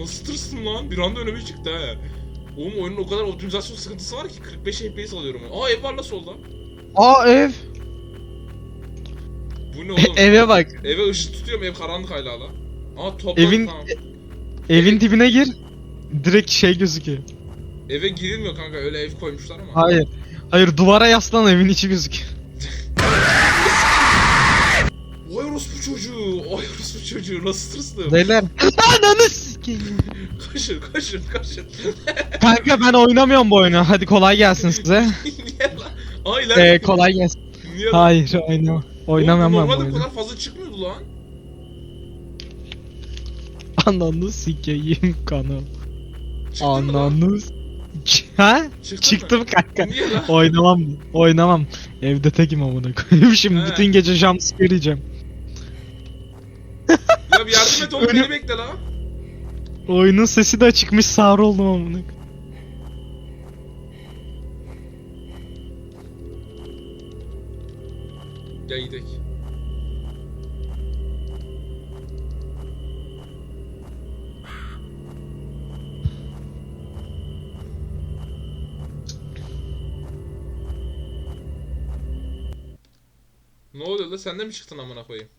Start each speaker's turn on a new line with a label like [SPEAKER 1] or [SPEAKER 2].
[SPEAKER 1] Nasıl tırstım lan? Bir anda önüme çıktı ha. Oğlum oyunun o kadar optimizasyon sıkıntısı var ki 45 FPS alıyorum. Aa ev var la solda.
[SPEAKER 2] Aa ev.
[SPEAKER 1] Bu ne oğlum?
[SPEAKER 2] Eve bak.
[SPEAKER 1] Eve ışık tutuyorum ev karanlık hala hala. Aa topladım
[SPEAKER 2] Evin-
[SPEAKER 1] tamam.
[SPEAKER 2] Evin dibine gir. Direkt şey gözüküyor.
[SPEAKER 1] Eve girilmiyor kanka öyle ev koymuşlar ama.
[SPEAKER 2] Hayır. Hayır duvara yaslan evin içi gözüküyor.
[SPEAKER 1] Vay orospu çocuğu. Vay orospu çocuğu. Nasıl tırstım?
[SPEAKER 2] Beyler. Ananı sikeyim.
[SPEAKER 1] Kaşın kaşın kaşın.
[SPEAKER 2] Kanka ben oynamıyorum bu oyunu. Hadi kolay gelsin size.
[SPEAKER 1] Niye lan? Ay lan.
[SPEAKER 2] Ee, kolay gelsin.
[SPEAKER 1] Niye lan?
[SPEAKER 2] Hayır oynamam. Oynamam ben bu
[SPEAKER 1] Normalde bu
[SPEAKER 2] oyunu.
[SPEAKER 1] kadar fazla çıkmıyordu lan.
[SPEAKER 2] Ananı sikeyim kanal.
[SPEAKER 1] Mı lan?
[SPEAKER 2] Ananı s- Ha?
[SPEAKER 1] Çıktın mı?
[SPEAKER 2] Çıktım kanka.
[SPEAKER 1] Niye lan?
[SPEAKER 2] Oynamam. Oynamam. Evde tekim amına koyayım. Şimdi
[SPEAKER 1] He.
[SPEAKER 2] bütün gece jumpscare yiyeceğim.
[SPEAKER 1] Ya bir yardım et oğlum beni bekle lan.
[SPEAKER 2] Oyunun sesi de çıkmış sağır oldum amına.
[SPEAKER 1] Gel gidelim. Ne oluyor la sen de mi çıktın amına koyayım?